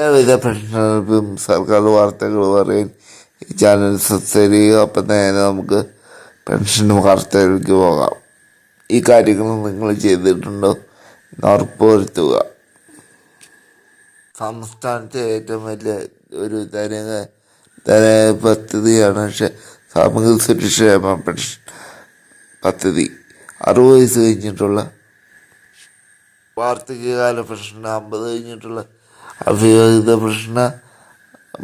എല്ലാവിധ പ്രശ്നങ്ങൾക്കും സർക്കാർ വാർത്തകൾ പറയാൻ ഈ ചാനൽ സബ്സ്ക്രൈബ് ചെയ്യുക. അപ്പം നേരെ നമുക്ക് പെൻഷൻ വാർത്തയിലേക്ക് പോകാം. ഈ കാര്യങ്ങൾ നിങ്ങൾ ചെയ്തിട്ടുണ്ടോ? എന്ന് ഉറപ്പുവരുത്തുക. സംസ്ഥാനത്തെ ഏറ്റവും വലിയ ഒരു ധന ധന പദ്ധതിയാണ് പക്ഷേ സാമൂഹിക സുരക്ഷേമ പെൻഷൻ പദ്ധതി. അറുപത് വയസ്സ് കഴിഞ്ഞിട്ടുള്ള വാർദ്ധക്യകാല പെൻഷൻ അമ്പത് കഴിഞ്ഞിട്ടുള്ള അവിവാഹിത പ്രശ്ന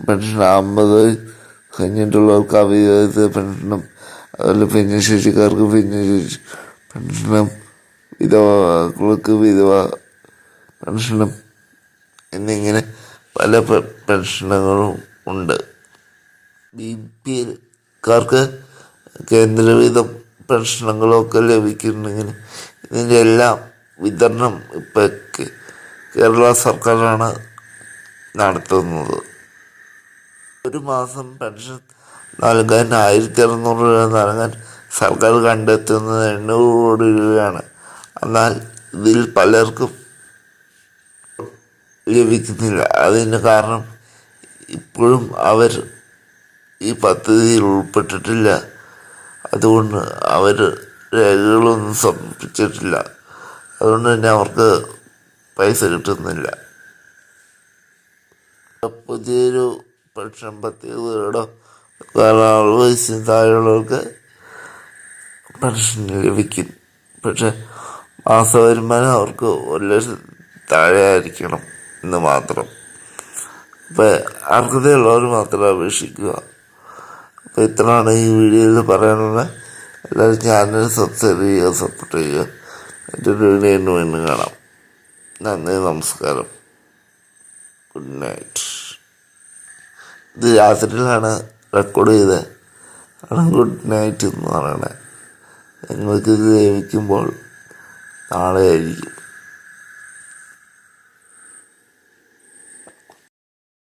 പെൻഷൻ അമ്പത് കഴിഞ്ഞിട്ടുള്ളവർക്ക് അവിവാഹിത പെൻഷനും അതുപോലെ ഭിന്നശേഷിക്കാർക്ക് ഭിന്നശേഷി പെൻഷനും വിധവകൾക്ക് വിധവ പെൻഷനും എന്നിങ്ങനെ പല പെൻഷനുകളും ഉണ്ട്. ബി പി എൽക്കാർക്ക് കേന്ദ്രവിധം പെൻഷനുകളൊക്കെ ലഭിക്കുന്നുണ്ടെങ്കിൽ ഇതിന്റെ എല്ലാം വിതരണം ഇപ്പം കേരള സർക്കാരാണ് നടത്തുന്നത്. ഒരു മാസം പെൻഷൻ നൽകാൻ ആയിരത്തി അറുന്നൂറ് രൂപ നൽകാൻ സർക്കാർ കണ്ടെത്തുന്നത് എണ്ണൂറ് കോടി രൂപയാണ്. എന്നാൽ ഇതിൽ പലർക്കും ലഭിക്കുന്നില്ല. അതിന് കാരണം ഇപ്പോഴും അവർ ഈ പദ്ധതിയിൽ ഉൾപ്പെട്ടിട്ടില്ല. അതുകൊണ്ട് അവർ രേഖകളൊന്നും സമർപ്പിച്ചിട്ടില്ല. അതുകൊണ്ട് തന്നെ അവർക്ക് പൈസ കിട്ടുന്നില്ല. പുതിയൊരു പെൻഷൻ പദ്ധതി വീടോ അറുപത് വയസ്സിന് താഴെയുള്ളവർക്ക് പെൻഷൻ ലഭിക്കും. പക്ഷെ മാസ വരുമാനം അവർക്ക് ഒരു ലക്ഷം താഴെ ആയിരിക്കണം എന്ന് മാത്രം. അപ്പം അർഹതയുള്ളവർ മാത്രം അപേക്ഷിക്കുക. അപ്പോൾ ഇത്രയാണ് ഈ വീഡിയോയിൽ പറയാനുള്ളത് എല്ലാവരും ചാനൽ സബ്സ്ക്രൈബ് ചെയ്യുക സപ്പോർട്ട് ചെയ്യുക. മറ്റൊരു വീഡിയോ വീണ്ടും കാണാം. നന്ദി നമസ്കാരം. ഗുഡ് നൈറ്റ് ഇത് രാത്രിയിലാണ് റെക്കോർഡ് ചെയ്തത്. ആണ് ഗുഡ് നൈറ്റ് എന്ന് പറയണേ. നിങ്ങൾക്കിത് ലഭിക്കുമ്പോൾ നാളെ ആയിരിക്കും.